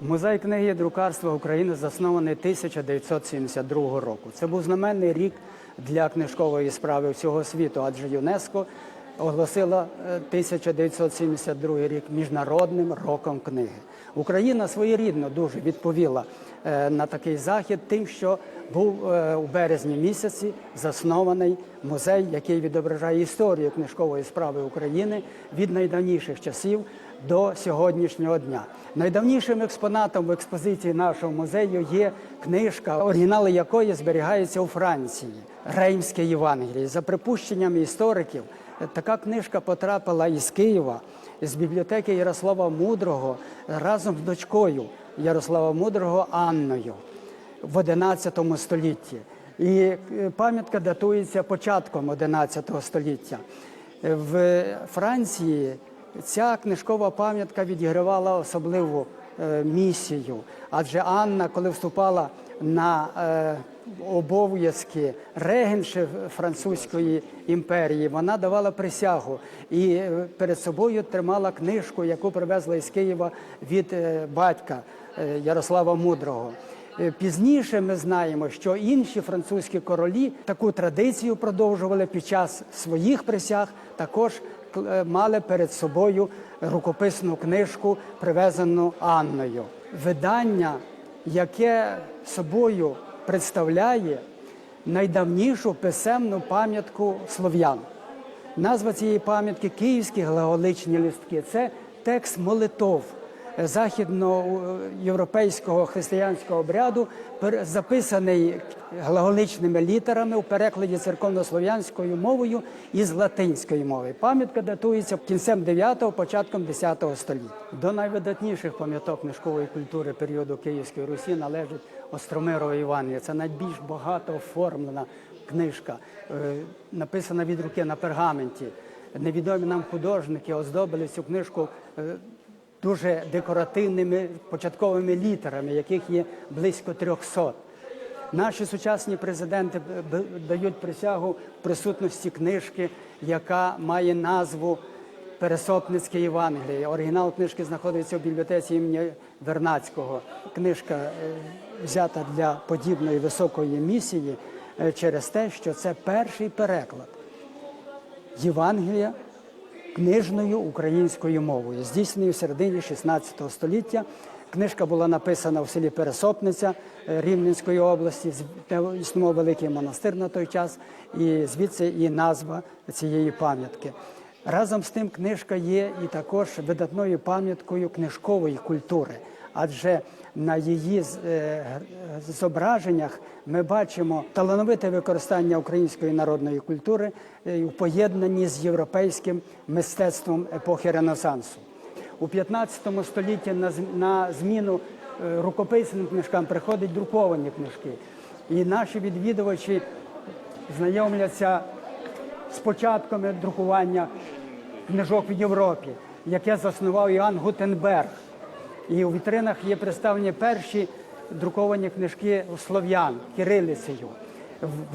Музей книги друкарства України заснований 1972 року. Це був знаменний рік для книжкової справи всього світу, адже ЮНЕСКО оголосила е, 1972 рік міжнародним роком книги. Україна своєрідно дуже відповіла е, на такий захід, тим, що був е, у березні місяці заснований музей, який відображає історію книжкової справи України від найдавніших часів до сьогоднішнього дня. Найдавнішим експонатом в експозиції нашого музею є книжка, оригінали якої зберігаються у Франції Реймське Євангеліє. За припущенням істориків, така книжка потрапила із Києва з бібліотеки Ярослава Мудрого разом з дочкою Ярослава Мудрого Анною в XI столітті. І е, пам'ятка датується початком XI століття. В Франції ця книжкова пам'ятка відігравала особливу е, місію, адже Анна, коли вступала на е, обов'язки регенши французької імперії, вона давала присягу і перед собою тримала книжку, яку привезла із Києва від батька Ярослава Мудрого. Е, Пізніше ми знаємо, що інші французькі королі таку традицію продовжували під час своїх присяг, також е, мали перед собою рукописну книжку, привезену Анною. Видання, яке собою представляє найдавнішу писемну пам'ятку слов'ян. Назва цієї пам'ятки Київські глаголичні листки. Це текст молитов західноєвропейського християнського обряду, записаний глаголичними літерами у перекладі церковнослов'янською мовою із латинської мови. Пам'ятка датується кінцем 9-го, початком 10-го століття. До найвидатніших пам'яток книжкової культури періоду Київської Русі належить Остромирова Івангелія. Це найбільш багато оформлена книжка, е, написана від руки на пергаменті. Невідомі нам художники оздобили цю книжку е, дуже декоративними початковими літерами, яких є близько 300. Наші сучасні президенти дають присягу в присутності книжки, яка має назву Пересопницьке Євангеліє. Оригінал книжки знаходиться в бібліотеці імені Вернацького. Книжка е, взята для подібної високої місії е, через те, що це перший переклад Євангелія книжною українською мовою, здійснений в середині 16 століття. Книжка була написана в селі Пересопниця е, Рівненської області, існував великий монастир на той час, і звідси і назва цієї пам'ятки. Разом з тим, книжка є і також видатною пам'яткою книжкової культури, адже на її е, зображеннях ми бачимо талановите використання української народної культури е, у поєднанні з європейським мистецтвом епохи Ренесансу. У 15 столітті на, зміну е, рукописним книжкам приходять друковані книжки. І наші відвідувачі знайомляться з початками друкування книжок в Європі, яке заснував Іоанн Гутенберг. І у вітринах є представлені перші друковані книжки слов'ян кирилицею.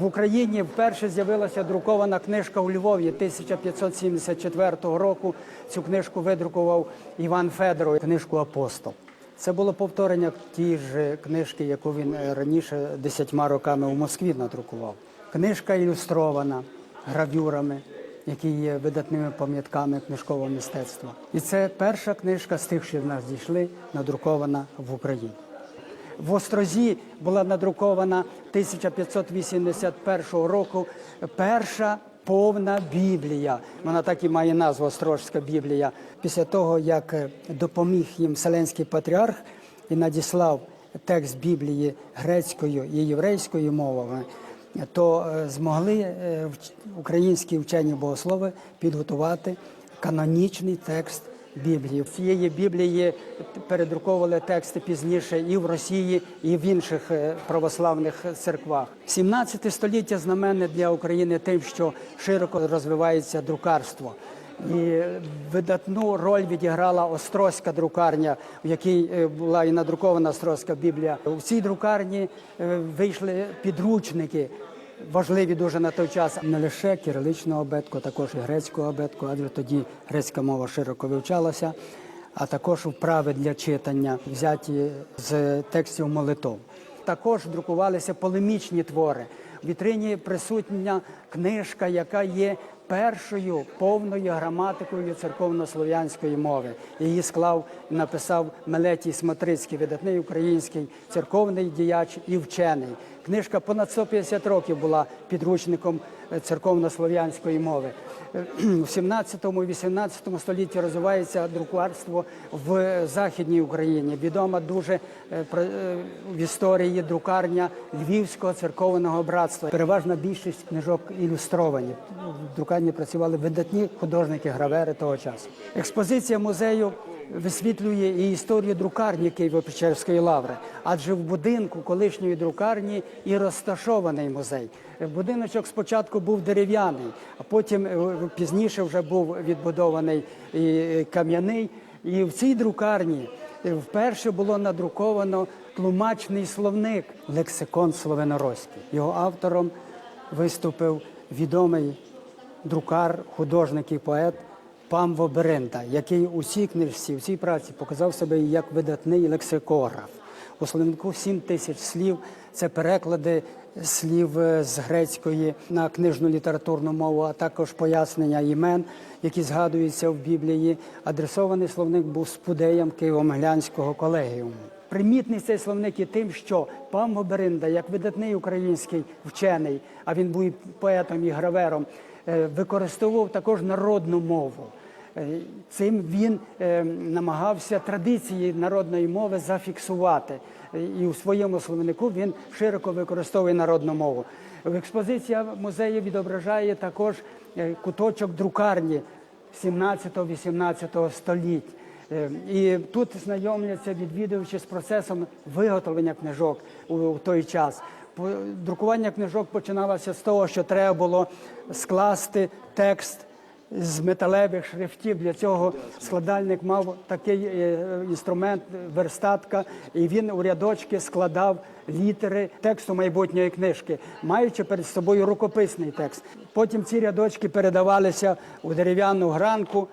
В- Україні вперше з'явилася друкована книжка у Львові 1574 року. Цю книжку видрукував Іван Федоров, книжку Апостол. Це було повторення тієї ж книжки, яку він е, раніше десятьма роками у Москві надрукував. Книжка ілюстрована гравюрами, які є видатними пам'ятками книжкового мистецтва. І це перша книжка з тих, що в нас дійшли, надрукована в Україні. В Острозі була надрукована 1581 року перша повна Біблія. Вона так і має назву Острожська Біблія. Після того, як е, допоміг їм Вселенський патріарх і надіслав текст Біблії грецькою і єврейською мовами, то е, змогли е, українські вчені богослови підготувати канонічний текст Біблії. Цієї Біблії передруковували тексти пізніше і в Росії, і в інших е, православних церквах. 17 століття знаменне для України тим, що широко розвивається друкарство. І видатну роль відіграла Острозька друкарня, в якій е, була і надрукована Острозька Біблія. У цій друкарні е, вийшли підручники важливі дуже на той час не лише кириличного абетку, також і грецького абетку, адже тоді грецька мова широко вивчалася, а також вправи для читання, взяті з текстів молитов. Також друкувалися полемічні твори. В вітрині присутня книжка, яка є першою повною граматикою церковнослов'янської мови. Її склав написав Мелетій Смотрицький, видатний український церковний діяч і вчений. Книжка понад 150 років була підручником церковнослов'янської мови. В 17-18 столітті розвивається друкарство в Західній Україні. Відома дуже е, е, в історії друкарня Львівського церковного братства. Переважна більшість книжок ілюстровані. В друкарні працювали видатні художники-гравери того часу. Експозиція музею висвітлює і історію друкарні Києво-Печерської лаври, адже в будинку колишньої друкарні і розташований музей. Будиночок спочатку був дерев'яний, а потім е, пізніше вже був відбудований е, кам'яний. І в цій друкарні е, вперше було надруковано тлумачний словник лексикон словенороський. Його автором виступив відомий друкар, художник і поет Памво Беренда, який у цій книжці, у цій праці показав себе як видатний лексикограф. У словнику 7 тисяч слів. Це переклади слів е, з грецької на книжну літературну мову, а також пояснення імен, які згадуються в Біблії. Адресований словник був спудеям Києво-Могилянського колегіуму. Примітний цей словник і тим, що пан Гоберинда, як видатний український вчений, а він був і поетом і гравером, е, використовував також народну мову. Е, Цим він е, намагався традиції народної мови зафіксувати. І у своєму словнику він широко використовує народну мову. Експозиція музею відображає також е, куточок друкарні 17-18 століть. І тут знайомляться відвідувачі з процесом виготовлення книжок у той час. Друкування книжок починалося з того, що треба було скласти текст з металевих шрифтів. Для цього складальник мав такий е, інструмент верстатка, і він у рядочки складав літери тексту майбутньої книжки, маючи перед собою рукописний текст. Потім ці рядочки передавалися у дерев'яну гранку.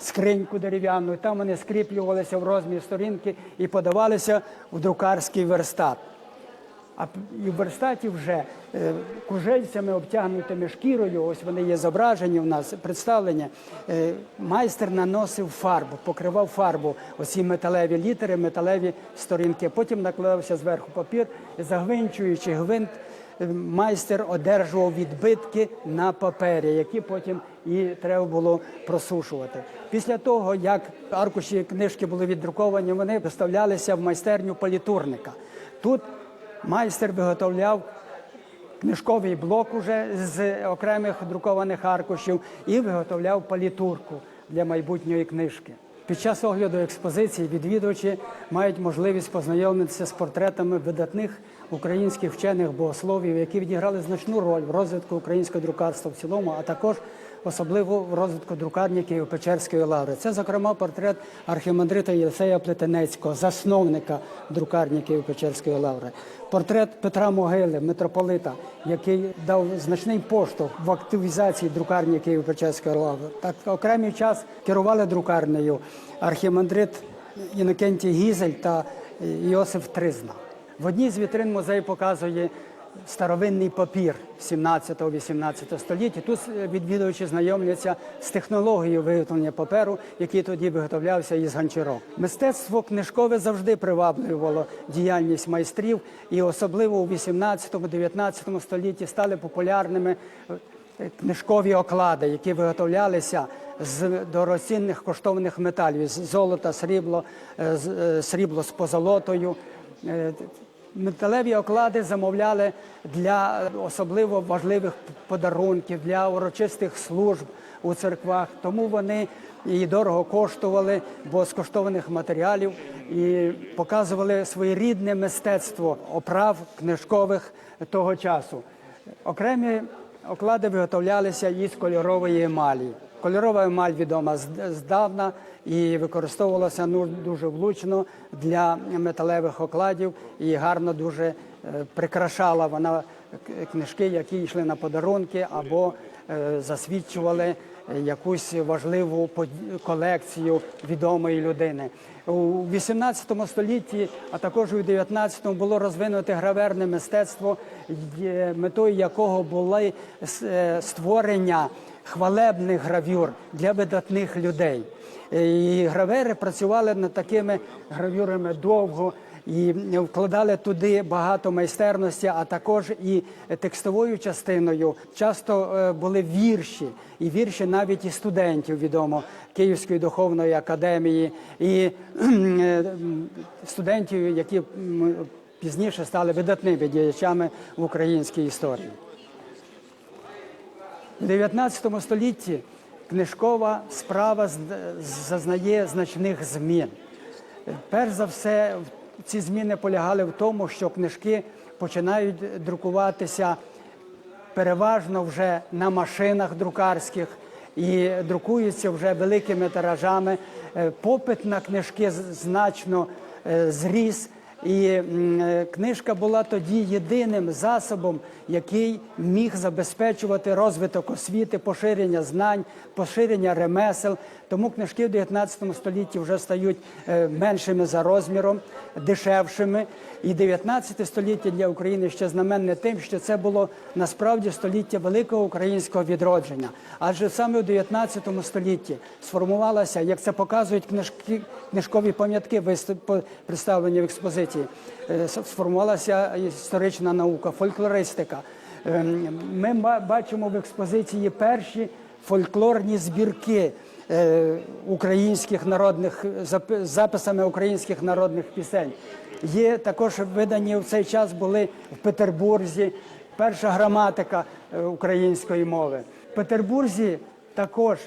Скриньку дерев'яну, там вони скріплювалися в розмір сторінки і подавалися в друкарський верстат. А і в верстаті вже е, кужельцями, обтягнутими шкірою, ось вони є зображені в нас, представлення. е, Майстер наносив фарбу, покривав фарбу, оці металеві літери, металеві сторінки. Потім накладався зверху папір, загвинчуючи гвинт, е, майстер одержував відбитки на папері, які потім і треба було просушувати. Після того, як аркуші книжки були віддруковані, вони доставлялися в майстерню політурника. Тут майстер виготовляв книжковий блок уже з окремих друкованих аркушів і виготовляв палітурку для майбутньої книжки. Під час огляду експозиції відвідувачі мають можливість познайомитися з портретами видатних українських вчених богословів, які відіграли значну роль в розвитку українського друкарства в цілому, а також особливо в розвитку друкарні Києво-Печерської лаври. Це, зокрема, портрет архімандрита Єлисея Плетенецького, засновника друкарні Києво-Печерської лаври. Портрет Петра Могили, митрополита, який дав значний поштовх в активізації друкарні Києво-Печерської лаври. Так окремий час керували друкарнею архімандрит Інокентій Гізель та Іосиф Тризна. В одній з вітрин музей показує старовинний папір 17-18 століття. Тут е, відвідувачі знайомляться з технологією виготовлення паперу, який тоді виготовлявся із ганчірок. Мистецтво книжкове завжди приваблювало діяльність майстрів, і особливо у 18-19 столітті стали популярними е, книжкові оклади, які виготовлялися з дорогоцінних коштовних металів з золота, срібло, е, з- срібло з позолотою. Металеві оклади замовляли для особливо важливих подарунків, для урочистих служб у церквах. Тому вони і дорого коштували, бо з коштованих матеріалів і показували своєрідне мистецтво оправ книжкових того часу. Окремі оклади виготовлялися із кольорової емалі. Кольорова емаль відома здавна і використовувалася ну, дуже влучно для металевих окладів і гарно дуже е, прикрашала вона книжки, які йшли на подарунки або е, засвідчували якусь важливу колекцію відомої людини. У 18 столітті, а також у 19 було розвинуте граверне мистецтво, метою якого були е, створення хвалебних гравюр для видатних людей. Е, І гравери працювали над такими гравюрами довго і вкладали туди багато майстерності, а також і текстовою частиною. Часто е, були вірші, і вірші навіть і студентів відомо Київської духовної академії, і е, студентів, які пізніше стали видатними діячами в українській історії. У 19 столітті книжкова справа зазнає значних змін. Перш за все, ці зміни полягали в тому, що книжки починають друкуватися переважно вже на машинах друкарських і друкуються вже великими тиражами. Е, Попит на книжки значно е, зріс. І е, книжка була тоді єдиним засобом, який міг забезпечувати розвиток освіти, поширення знань, поширення ремесел. Тому книжки в 19 столітті вже стають е, меншими за розміром, дешевшими. І 19 століття для України ще знаменне тим, що це було насправді століття великого українського відродження. Адже саме у 19 столітті сформувалася, як це показують книжки, книжкові пам'ятки, представлені в експозиції, е, с- сформувалася історична наука, фольклористика. Ем, Ми бачимо в експозиції перші фольклорні збірки е, українських народних записами українських народних пісень. Є також видані в цей час були в Петербурзі перша граматика е, української мови. В Петербурзі також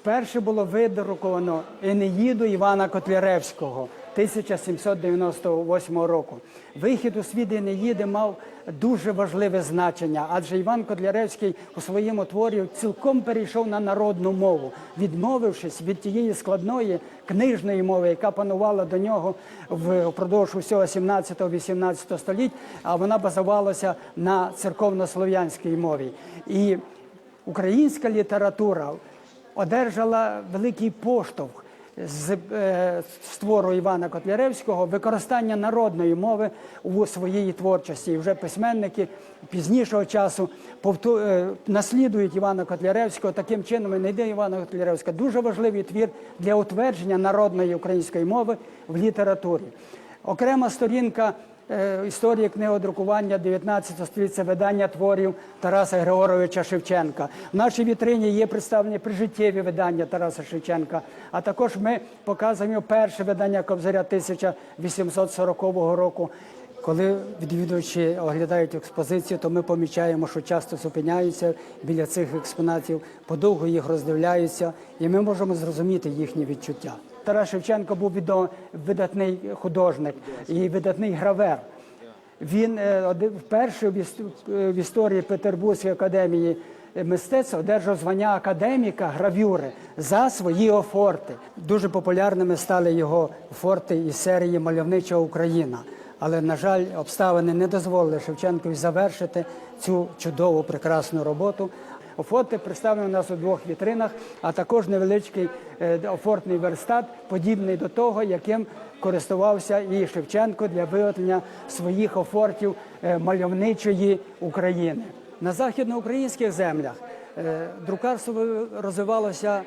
вперше було видруковано Енеїду Івана Котляревського 1798 року. Вихід у світ Енеїди мав дуже важливе значення, адже Іван Котляревський у своєму творі цілком перейшов на народну мову, відмовившись від тієї складної книжної мови, яка панувала до нього впродовж усього 17-18 століть, а вона базувалася на церковнослов'янській мові. І українська література одержала великий поштовх з е, з твору Івана Котляревського використання народної мови у своїй творчості. І вже письменники пізнішого часу повту- е, наслідують Івана Котляревського. Таким чином і йде Івана Котляревського дуже важливий твір для утвердження народної української мови в літературі. Окрема сторінка е, історії книгодрукування 19 століття видання творів Тараса Григоровича Шевченка. В нашій вітрині є представлені прижиттєві видання Тараса Шевченка, а також ми показуємо перше видання Кобзаря 1840 року. Коли відвідувачі оглядають експозицію, то ми помічаємо, що часто зупиняються біля цих експонатів, подовго їх роздивляються, і ми можемо зрозуміти їхні відчуття. Тарас Шевченко був видатний художник і видатний гравер. Він е, вперше в історії Петербурзької академії мистецтв одержав звання академіка гравюри за свої офорти. Дуже популярними стали його форти із серії Мальовнича Україна. Але, на жаль, обставини не дозволили Шевченкові завершити цю чудову прекрасну роботу. Офорти представлені у нас у двох вітринах, а також невеличкий е, офортний верстат, подібний до того, яким користувався і Шевченко для виготовлення своїх офортів е, мальовничої України. На західноукраїнських землях е, друкарство розвивалося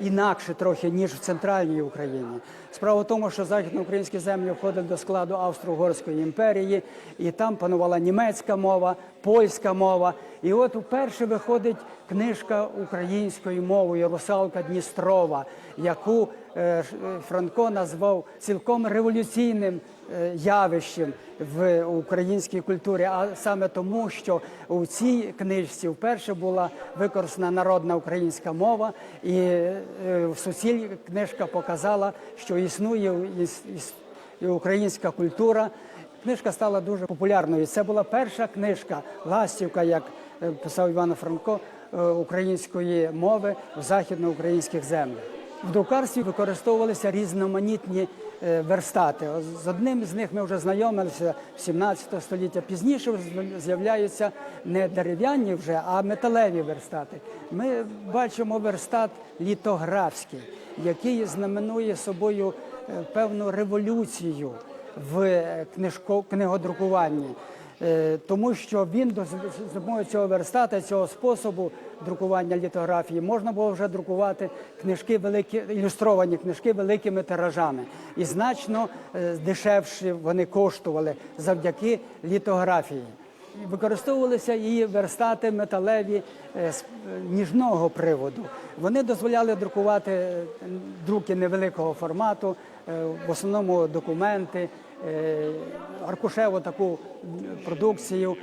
інакше трохи, ніж в центральній Україні. Справа в тому, що західноукраїнські землі входили до складу Австро-Угорської імперії, і там панувала німецька мова, польська мова. І от вперше виходить книжка українською мовою Русалка Дністрова, яку е, Франко назвав цілком революційним е, явищем в українській культурі, а саме тому, що у цій книжці вперше була використана народна українська мова, і е, в суціль книжка показала, що існує іс- іс- і українська культура. Книжка стала дуже популярною. Це була перша книжка Ластівка, як е, писав Іван Франко, е, української мови в західноукраїнських землях. В друкарстві використовувалися різноманітні е, верстати. З одним з них ми вже знайомилися в 17 століття. Пізніше з'являються не дерев'яні вже, а металеві верстати. Ми бачимо верстат літографський, який знаменує собою е, певну революцію в е, книгодрукуванні. Е, Тому що він до- допомогою цього верстата, цього способу друкування літографії можна було вже друкувати книжки великі, ілюстровані книжки великими тиражами. І значно е, дешевші вони коштували завдяки літографії. Використовувалися і верстати металеві е, з е, ніжного приводу. Вони дозволяли друкувати е, друки невеликого формату, в основному документи, аркушеву таку продукцію.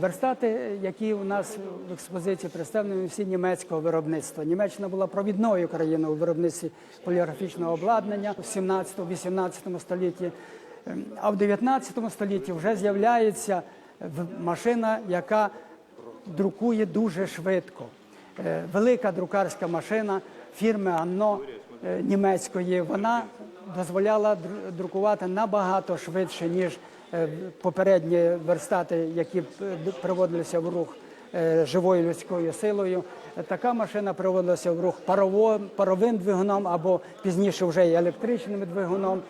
Верстати, які у нас в експозиції представлені, всі німецького виробництва. Німеччина була провідною країною у виробництві поліграфічного обладнання в 17-18 столітті. Ем, А в 19 столітті вже з'являється машина, яка друкує дуже швидко. Е, Велика друкарська машина фірми Анно е, німецької. Вона дозволяла друкувати набагато швидше, ніж е, попередні верстати, які приводилися в рух живою людською силою. Така машина приводилася в рух паровим двигуном або пізніше вже і електричним двигуном.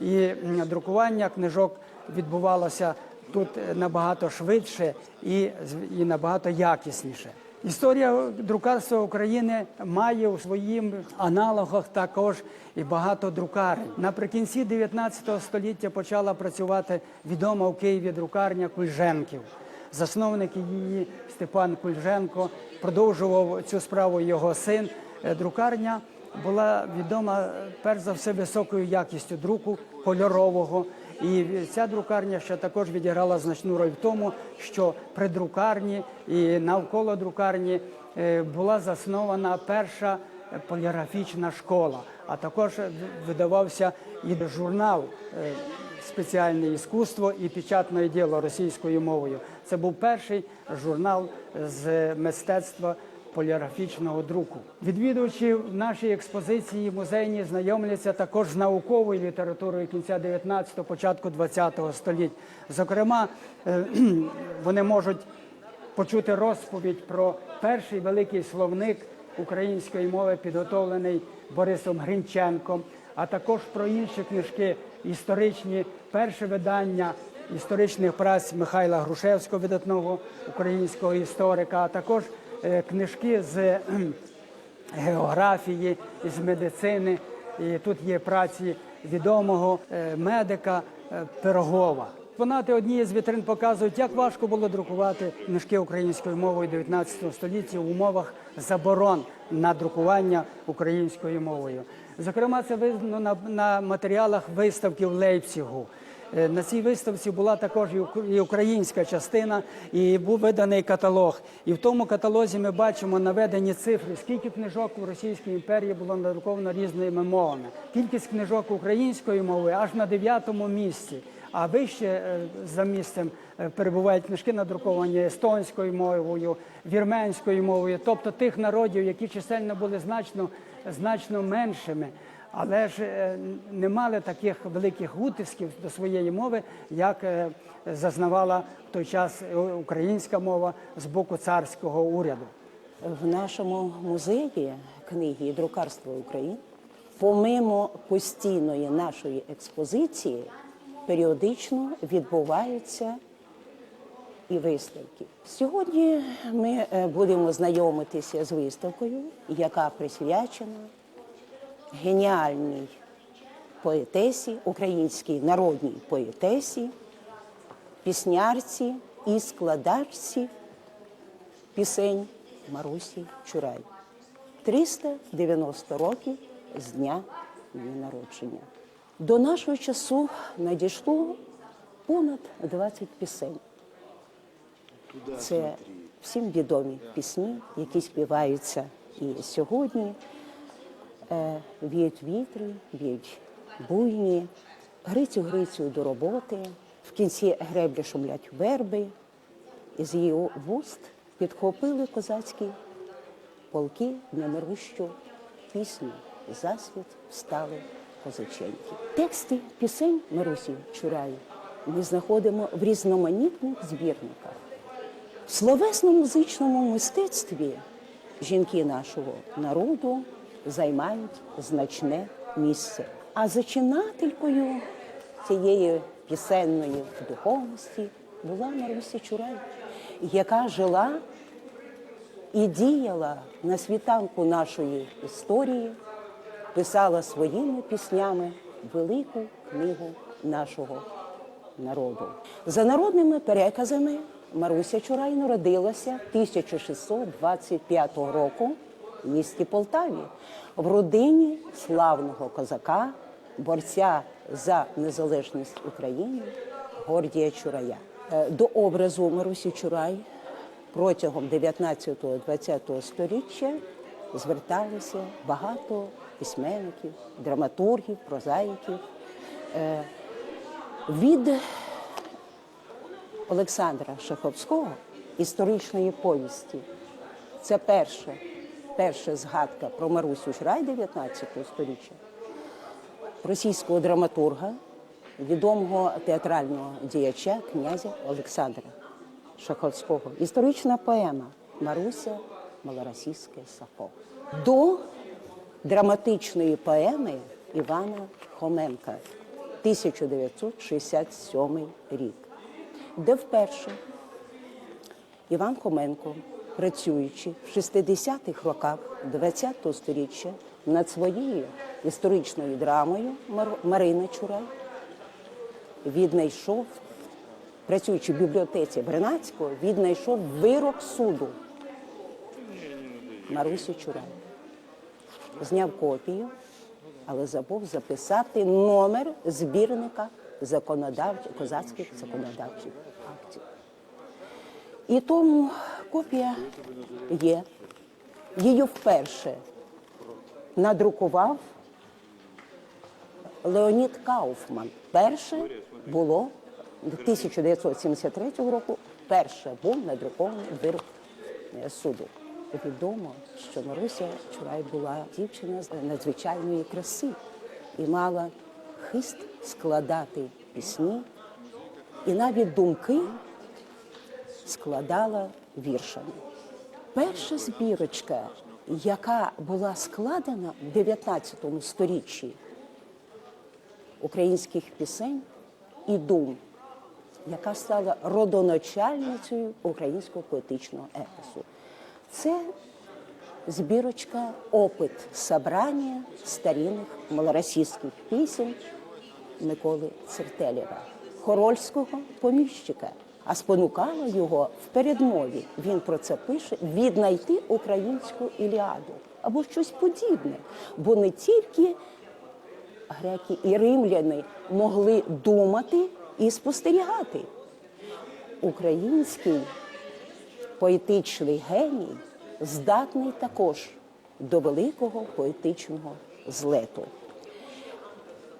І друкування книжок відбувалося тут е, набагато швидше і, і набагато якісніше. Історія друкарства України має у своїх аналогах також і багато друкарень. Наприкінці 19 століття почала працювати відома у Києві друкарня Кульженків. Засновник її Степан Кульженко продовжував цю справу його син. Е, Друкарня була відома перш за все високою якістю друку кольорового. І ця друкарня ще також відіграла значну роль в тому, що при друкарні і навколо друкарні е, була заснована перша поліграфічна школа, а також видавався і журнал е, спеціальне іскусство і печатне діло російською мовою. Це був перший журнал з мистецтва поліграфічного друку. Відвідувачі в нашій експозиції музейні знайомляться також з науковою літературою кінця 19-го, початку 20-го століть. Зокрема, е, вони можуть почути розповідь про перший великий словник української мови, підготовлений Борисом Гринченком, а також про інші книжки історичні, перше видання історичних праць Михайла Грушевського, видатного українського історика, а також книжки з географії, з медицини. І тут є праці відомого е, медика е, Пирогова. Експонати однієї з вітрин показують, як важко було друкувати книжки українською мовою 19 столітті в умовах заборон на друкування українською мовою. Зокрема, це видно на, матеріалах виставки в Лейпцигу. Е, На цій виставці була також і українська частина, і був виданий каталог. І в тому каталозі ми бачимо наведені цифри, скільки книжок у Російській імперії було надруковано різними мовами. Кількість книжок української мови аж на дев'ятому місці. А вище е, за місцем е, перебувають книжки, надруковані естонською мовою, вірменською мовою, тобто тих народів, які чисельно були значно, значно меншими але ж е, не мали таких великих утисків до своєї мови, як е, зазнавала в той час е, українська мова з боку царського уряду. В нашому музеї книги і друкарства України, помимо постійної нашої експозиції, періодично відбуваються і виставки. Сьогодні ми будемо знайомитися з виставкою, яка присвячена геніальній поетесі, українській народній поетесі, піснярці і складачці пісень Марусі Чурай. 390 років з дня її народження. До нашого часу надійшло понад 20 пісень. Це всім відомі пісні, які співаються і сьогодні. Е, Віють вітри, віють буйні, Грицю Грицю до роботи. В кінці греблі шумлять верби. Із її вуст підхопили козацькі полки немирущу пісню засвіт встали Козаченки. Тексти пісень Марусі Чурай ми знаходимо в різноманітних збірниках. В словесно-музичному мистецтві жінки нашого народу займають значне місце. А зачинателькою цієї пісенної духовності була Маруся Чурай, яка жила і діяла на світанку нашої історії, писала своїми піснями велику книгу нашого народу. За народними переказами Маруся Чурай народилася 1625 року в місті Полтаві в родині славного козака, борця за незалежність України Гордія Чурая. Е, До образу Марусі Чурай протягом 19-20 століття зверталися багато письменників, драматургів, прозаїків. Е, Від Олександра Шаховського історичної повісті. Це перша, перша згадка про Марусю Шрай 19 століття, російського драматурга, відомого театрального діяча князя Олександра Шаховського. Історична поема Маруся Малоросійське Сафо. До драматичної поеми Івана Хоменка 1967 рік, де вперше Іван Хоменко, працюючи в 60-х роках ХХ століття над своєю історичною драмою Мар- Марина Чурай, віднайшов, працюючи в бібліотеці Бринацького, віднайшов вирок суду Марусі Чурай. Зняв копію, але забув записати номер збірника законодавчих, козацьких законодавчих. І тому копія є. Її вперше надрукував Леонід Кауфман. Перше було 1973 року. Перше був надрукований вирок е, суду. Відомо, що Маруся Чурай була дівчина з надзвичайної краси і мала хист складати пісні, і навіть думки складала віршами. Перша збірочка, яка була складена в 19 сторіччі українських пісень і дум, яка стала родоначальницею українського поетичного епосу. Це збірочка опит собрання старинних малоросійських пісень Миколи Цертелєва, хорольського поміщика. А спонукало його в передмові, він про це пише, віднайти українську Іліаду або щось подібне. Бо не тільки греки і римляни могли думати і спостерігати. Український поетичний геній здатний також до великого поетичного злету.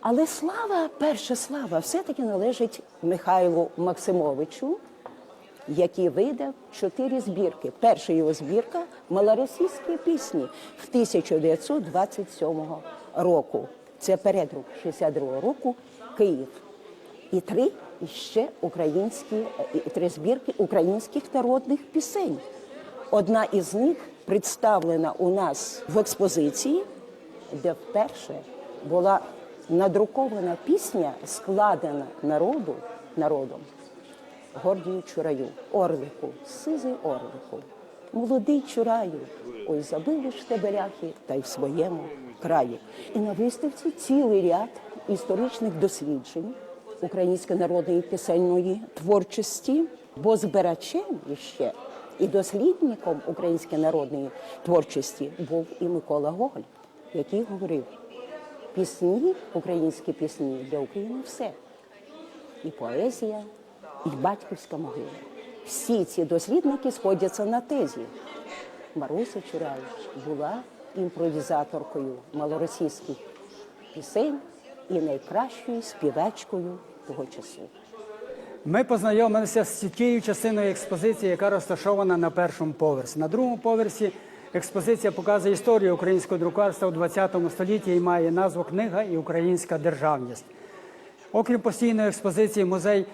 Але слава, перша слава, все-таки належить Михайлу Максимовичу, який видав чотири збірки. Перша його збірка малоросійські пісні в 1927 року. Це передрук 62 року Київ. І три ще українські три збірки українських народних пісень. Одна із них представлена у нас в експозиції, де вперше була надрукована пісня, складена народу народом. Гордію Чураю, Орлику, сизий Орлику, молодий Чураю, ой, забили ж тебе ляхи та й в своєму краї. І на виставці цілий ряд історичних досліджень української народної пісенної творчості, бо збирачем іще і дослідником української народної творчості був і Микола Гоголь, який говорив: пісні, українські пісні для України все. І поезія, і батьківська могила. Всі ці дослідники сходяться на тезі. Маруся Чурай була імпровізаторкою малоросійських пісень і найкращою співачкою того часу. Ми познайомилися з тією частиною експозиції, яка розташована на першому поверсі. На другому поверсі Експозиція показує історію українського друкарства у ХХ столітті і має назву Книга і українська державність. Окрім постійної експозиції, музей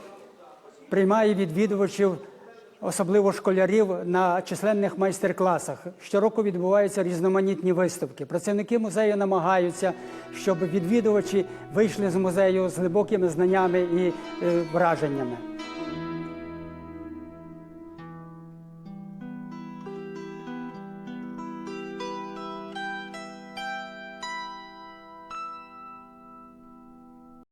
приймає відвідувачів, особливо школярів, на численних майстер-класах. Щороку відбуваються різноманітні виставки. Працівники музею намагаються, щоб відвідувачі вийшли з музею з глибокими знаннями і е, враженнями.